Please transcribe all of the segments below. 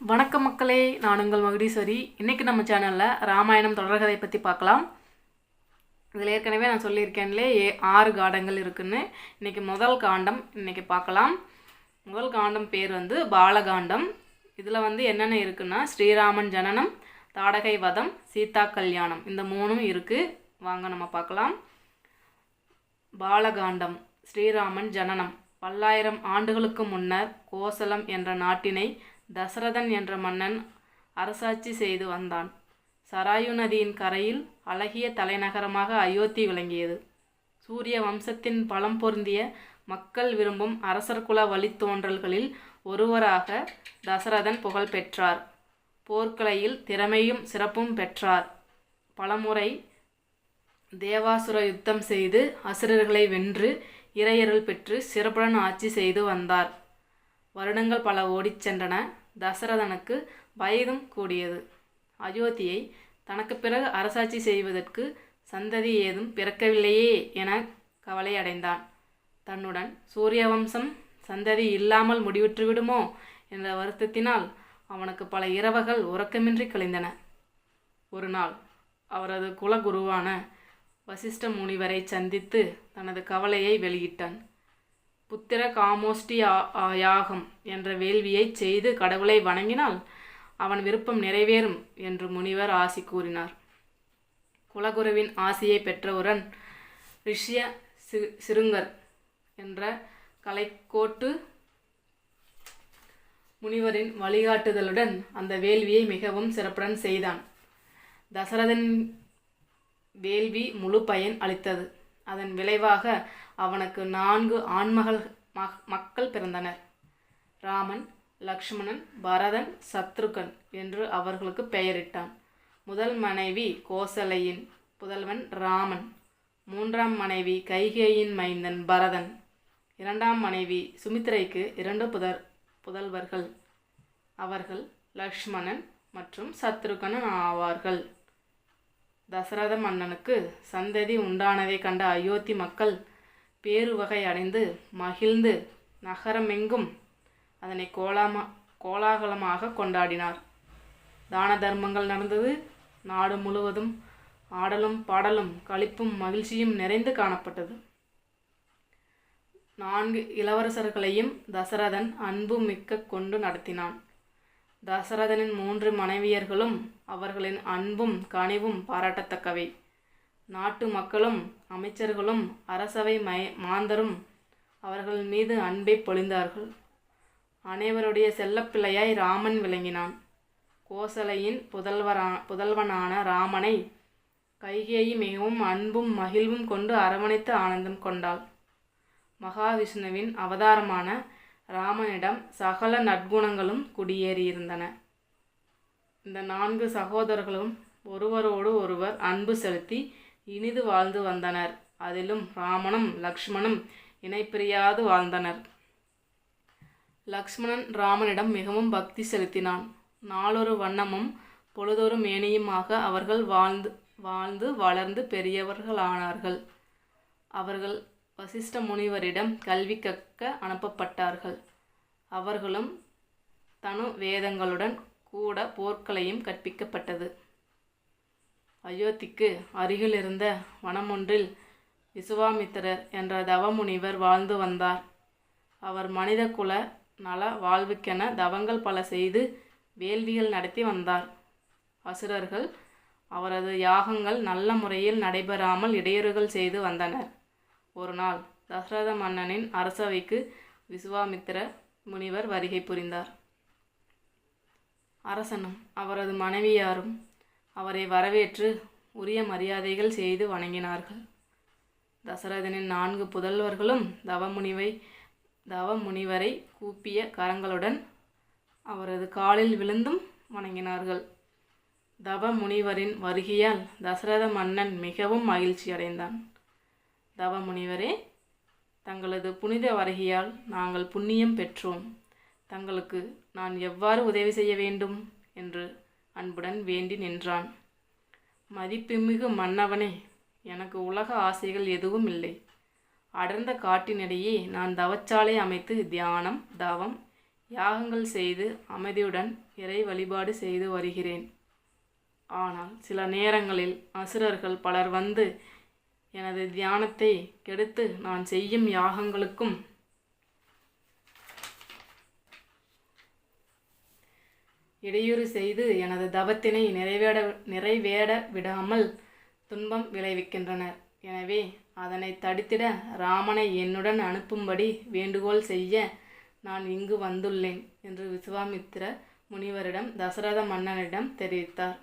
வணக்கம் மக்களே நான் உங்கள் மகுடீஸ்வரி. இன்றைக்கி நம்ம சேனலில் ராமாயணம் தொடர்கதை பற்றி பார்க்கலாம். இதில் ஏற்கனவே நான் சொல்லியிருக்கேன்லே ஏ ஆறு காண்டங்கள் இருக்குதுன்னு இன்றைக்கி முதல் காண்டம் இன்றைக்கி பார்க்கலாம். முதல் காண்டம் பேர் வந்து பாலகாண்டம். இதில் வந்து என்னென்ன இருக்குன்னா ஸ்ரீராமன் ஜனனம் தாடகை வதம் சீதா கல்யாணம். இந்த மூணும் இருக்குது வாங்க நம்ம பார்க்கலாம். பாலகாண்டம் ஸ்ரீராமன் ஜனனம். பல்லாயிரம் ஆண்டுகளுக்கு முன்னர் கோசலம் என்ற நாட்டினை தசரதன் என்ற மன்னன் அரசாட்சி செய்து வந்தான். சராயு நதியின் கரையில் அழகிய தலைநகரமாக அயோத்தி விளங்கியது. சூரிய வம்சத்தின் பலம் பொருந்திய மக்கள் விரும்பும் அரசர்குல வழித்தோன்றல்களில் ஒருவராக தசரதன் புகழ் பெற்றார். போர்க்கலையில் திறமையும் சிறப்பும் பெற்றார். பலமுறை தேவாசுர யுத்தம் செய்து அசுரர்களை வென்று இறையருள் பெற்று சிறப்புடன் ஆட்சி செய்து வந்தார். வருடங்கள் பல ஓடிச் சென்றன. தசரதனுக்கு வயதும் கூடியது. அயோத்தியை தனக்கு பிறகு அரசாட்சி செய்வதற்கு சந்ததி ஏதும் பிறக்கவில்லையே என கவலை அடைந்தான். தன்னுடன் சூரியவம்சம் சந்ததி இல்லாமல் முடிவுற்றுவிடுமோ என்ற வருத்தத்தினால் அவனுக்கு பல இரவுகள் உறக்கமின்றி கழிந்தன. ஒரு நாள் அவரது குலகுருவான வசிஷ்ட முனிவரை சந்தித்து தனது கவலையை வெளியிட்டான். புத்திர காமோஷ்டி ஆ- யாகம் என்ற வேள்வியை செய்து கடவுளை வணங்கினால் அவன் விருப்பம் நிறைவேறும் என்று முனிவர் ஆசி கூறினார். குலகுருவின் ஆசியை பெற்றவுடன் ரிஷ்ய சி சிருங்கர் என்ற கலைக்கோட்டு முனிவரின் வழிகாட்டுதலுடன் அந்த வேள்வியை மிகவும் சிறப்புடன் செய்தான். தசரதன் வேள்வி முழு பயன் அளித்தது. அதன் விளைவாக அவனுக்கு நான்கு ஆண்மகள் மக்கள் பிறந்தனர். ராமன் லக்ஷ்மணன் பரதன் சத்ருகன் என்று அவர்களுக்கு பெயரிட்டான். முதல் மனைவி கோசலையின் புதல்வன் ராமன். மூன்றாம் மனைவி கைகேயின் மைந்தன் பரதன். இரண்டாம் மனைவி சுமித்ரைக்கு இரண்டு புதர் புதல்வர்கள். அவர்கள் லக்ஷ்மணன் மற்றும் சத்ருகனன் ஆவார்கள். தசரத மன்னனுக்கு சந்ததி உண்டானதை கண்ட அயோத்தி மக்கள் பேருவகை அடைந்து மகிழ்ந்து நகரமெங்கும் அதனை கோலாமா கோலாகலமாக கொண்டாடினார். தான தர்மங்கள் நடந்தது. நாடு முழுவதும் ஆடலும் பாடலும் களிப்பும் மகிழ்ச்சியும் நிறைந்து காணப்பட்டது. நான்கு இளவரசர்களையும் தசரதன் அன்பு மிக்க கொண்டு நடத்தினான். தசரதனின் மூன்று மனைவியர்களும் அவர்களின் அன்பும் கனிவும் பாராட்டத்தக்கவை. நாட்டு மக்களும் அமைச்சர்களும் அரசவை மை மாந்தரும் அவர்கள் மீது அன்பை பொழிந்தார்கள். அனைவருடைய செல்லப்பிள்ளையாய் ராமன் விளங்கினான். கோசலையின் புதல்வரா புதல்வனான ராமனை கைகேயி மிகவும் அன்பும் மகிழ்வும் கொண்டு அரவணைத்து ஆனந்தம் கொண்டாள். மகாவிஷ்ணுவின் அவதாரமான ராமனிடம் சகல நற்குணங்களும் குடியேறியிருந்தன. இந்த நான்கு சகோதரர்களும் ஒருவரோடு ஒருவர் அன்பு செலுத்தி இனிது வாழ்ந்து வந்தனர். அதிலும் ராமனும் லக்ஷ்மணும் இணைப்பிரியாது வாழ்ந்தனர். லக்ஷ்மணன் ராமனிடம் மிகவும் பக்தி செலுத்தினான். நாளொரு வண்ணமும் பொழுதொரு மேனியுமாக அவர்கள் வாழ்ந்து வாழ்ந்து வளர்ந்து பெரியவர்களானார்கள். அவர்கள் வசிஷ்ட முனிவரிடம் கல்வி கற்க அனுப்பப்பட்டார்கள். அவர்களும் தனு வேதங்களுடன் கூட போர்களையும் கற்பிக்கப்பட்டது. அயோத்திக்கு அருகில் இருந்த வனமொன்றில் விசுவாமித்திரர் என்ற தவமுனிவர் வாழ்ந்து வந்தார். அவர் மனித குல நல வாழ்வுக்கென தவங்கள் பல செய்து வேள்விகள் நடத்தி வந்தார். அசுரர்கள் அவரது யாகங்கள் நல்ல முறையில் நடைபெறாமல் இடையூறுகள் செய்து வந்தனர். ஒரு நாள் தசரத மன்னனின் அரசவைக்கு விசுவாமித்திர முனிவர் வருகை புரிந்தார். அரசனும் அவரது மனைவியாரும் அவரை வரவேற்று உரிய மரியாதைகள் செய்து வணங்கினார்கள். தசரதனின் நான்கு புதல்வர்களும் தவமுனிவை தவமுனிவரை கூப்பிய கரங்களுடன் அவரது காலில் விழுந்தும் வணங்கினார்கள். தவமுனிவரின் வருகையால் தசரத மன்னன் மிகவும் மகிழ்ச்சி தவ முனிவரே தங்களது புனித வருகையால் நாங்கள் புண்ணியம் பெற்றோம். தங்களுக்கு நான் எவ்வாறு உதவி செய்ய வேண்டும்? என்று அன்புடன் வேண்டி நின்றான். மதிப்புமிகு மன்னவனே எனக்கு உலக ஆசைகள் எதுவும் இல்லை. அடர்ந்த காட்டினிடையே நான் தவச்சாலை அமைத்து தியானம் தவம் யாகங்கள் செய்து அமைதியுடன் இறை வழிபாடு செய்து வருகிறேன். ஆனால் சில நேரங்களில் அசுரர்கள் பலர் வந்து எனது தியானத்தை கெடுத்து நான் செய்யும் யாகங்களுக்கும் இடையூறு செய்து எனது தவத்தினை நிறைவேட நிறைவேற விடாமல் துன்பம் விளைவிக்கின்றனர். எனவே அதனை தடுத்திட ராமனை என்னுடன் அனுப்பும்படி வேண்டுகோள் செய்ய நான் இங்கு வந்துள்ளேன் என்று விசுவாமித்திர முனிவரிடம் தசரத மன்னனிடம் தெரிவித்தார்.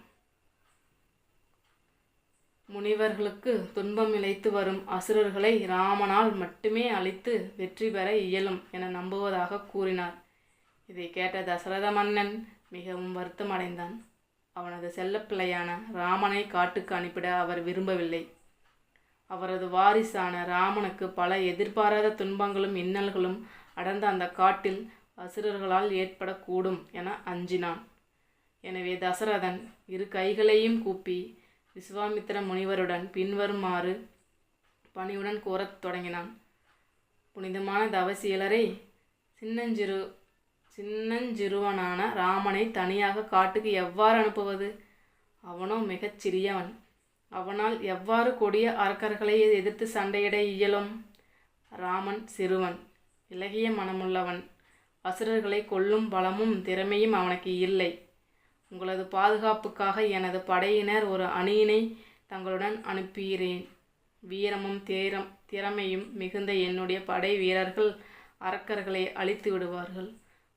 முனிவர்களுக்கு துன்பம் இழைத்து வரும் அசுரர்களை ராமனால் மட்டுமே அழித்து வெற்றி பெற இயலும் என நம்புவதாக கூறினார். இதை கேட்ட தசரத மன்னன் மிகவும் வருத்தமடைந்தான் அவனது செல்லப்பிள்ளையான ராமனை காட்டுக்கு அனுப்பிட அவர் விரும்பவில்லை. அவரது வாரிசான ராமனுக்கு பல எதிர்பாராத துன்பங்களும் இன்னல்களும் அடர்ந்த அந்த காட்டில் அசுரர்களால் ஏற்படக்கூடும் என அஞ்சினான். எனவே தசரதன் இரு கைகளையும் கூப்பி விஸ்வாமித்திர முனிவருடன் பின்வருமாறு பணியுடன் கூறத் தொடங்கினான். புனிதமான தவசீலரை சின்னஞ்சிறு சின்னஞ்சிறுவனான ராமனை தனியாக காட்டுக்கு எவ்வாறு அனுப்புவது? அவனோ மிகச் சிறியவன். அவனால் எவ்வாறு கொடிய அரக்கர்களை எதிர்த்து சண்டையிட இயலும்? ராமன் சிறுவன் இலகிய மனமுள்ளவன். அசுரர்களை கொல்லும் பலமும் திறமையும் அவனுக்கு இல்லை. உங்களது பாதுகாப்புக்காக எனது படையினர் ஒரு அணியினை தங்களுடன் அனுப்புகிறேன் வீரமும் தேரம் திறமையும் மிகுந்த என்னுடைய படை வீரர்கள் அரக்கர்களை அழித்து விடுவார்கள்.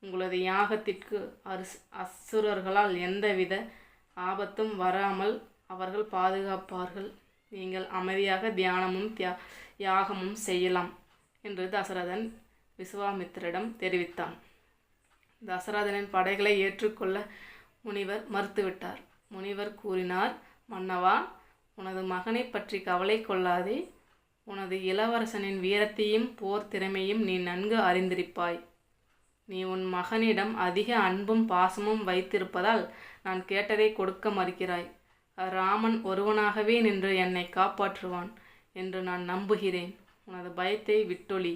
உங்களது யாகத்திற்கு அரிஸ் அசுரர்களால் எந்தவித ஆபத்தும் வராமல் அவர்கள் பாதுகாப்பார்கள். நீங்கள் அமைதியாக தியானமும் தியா யாகமும் செய்யலாம் என்று தசரதன் விஸ்வாமித்திரிடம் தெரிவித்தான். தசரதனின் படைகளை ஏற்றுக்கொள்ள முனிவர் மறுத்துவிட்டார். முனிவர் கூறினார் மன்னவா உனது மகனை பற்றி கவலை கொள்ளாதே. உனது இளவரசனின் வீரத்தையும் போர் திறமையும் நீ நன்கு அறிந்திருப்பாய். நீ உன் மகனிடம் அதிக அன்பும் பாசமும் வைத்திருப்பதால் நான் கேட்டதை கொடுக்க மறுக்கிறாய். ராமன் ஒருவனாகவே நின்று என்னை காப்பாற்றுவான் என்று நான் நம்புகிறேன். உனது பயத்தை விட்டொளி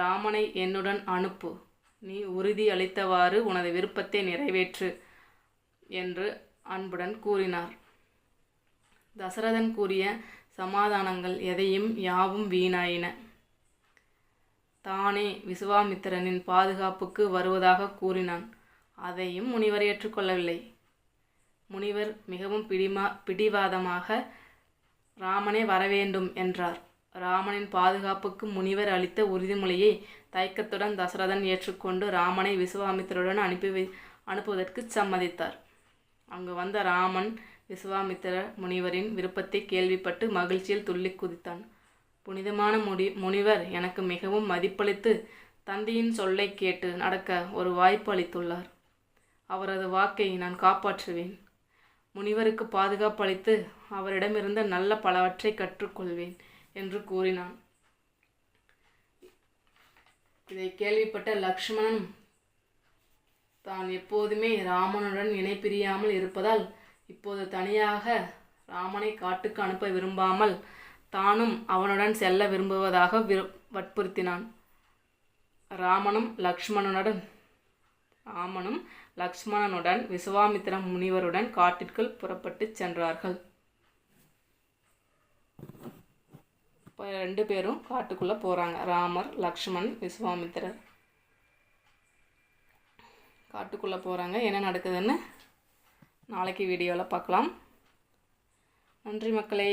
ராமனை என்னுடன் அனுப்பு. நீ உறுதி அளித்தவாறு உனது விருப்பத்தை நிறைவேற்று. என்று அன்புடன் கூறினார். தசரதன் கூறிய சமாதானங்கள் எதையும் யாவும் வீணாயின. தானே விசுவாமித்திரனின் பாதுகாப்புக்கு வருவதாக கூறினான். அதையும் முனிவர் ஏற்றுக்கொள்ளவில்லை. முனிவர் மிகவும் பிடிமா பிடிவாதமாக ராமனே வரவேண்டும் என்றார். ராமனின் பாதுகாப்புக்கு முனிவர் அளித்த உறுதிமொழியை தயக்கத்துடன் தசரதன் ஏற்றுக்கொண்டு ராமனை விசுவாமித்திரருடன் அனுப்பி அனுப்புவதற்கு சம்மதித்தார். அங்கு வந்த ராமன் விஸ்வாமித்திர முனிவரின் விருப்பத்தை கேள்விப்பட்டு மகிழ்ச்சியில் துள்ளி குதித்தான். புனிதமான முடி முனிவர் எனக்கு மிகவும் மதிப்பளித்து தந்தையின் சொல்லை கேட்டு நடக்க ஒரு வாய்ப்பு அளித்துள்ளார். அவரது வாக்கை நான் காப்பாற்றுவேன். முனிவருக்கு பாதுகாப்பு அளித்து அவரிடமிருந்த நல்ல பலவற்றை கற்றுக்கொள்வேன் என்று கூறினான். இதை கேள்விப்பட்ட லக்ஷ்மணன் தான் எப்போதுமே ராமனுடன் இணைப்பிரியாமல் இருப்பதால் இப்போது தனியாக ராமனை காட்டுக்கு அனுப்ப விரும்பாமல் தானும் அவனுடன் செல்ல விரும்புவதாக விரு வற்புறுத்தினான். ராமனும் லக்ஷ்மணனுடன் ராமனும் லக்ஷ்மணனுடன் விசுவாமித்திர முனிவருடன் காட்டிற்குள் புறப்பட்டு சென்றார்கள். இப்போ ரெண்டு பேரும் காட்டுக்குள்ளே போகிறாங்க ராமர் லக்ஷ்மண் விஸ்வாமித்திரர் காட்டுக்குள்ளே போகிறாங்க என்ன நடக்குதுன்னு நாளைக்கு வீடியோவில் பார்க்கலாம் நன்றி மக்களே.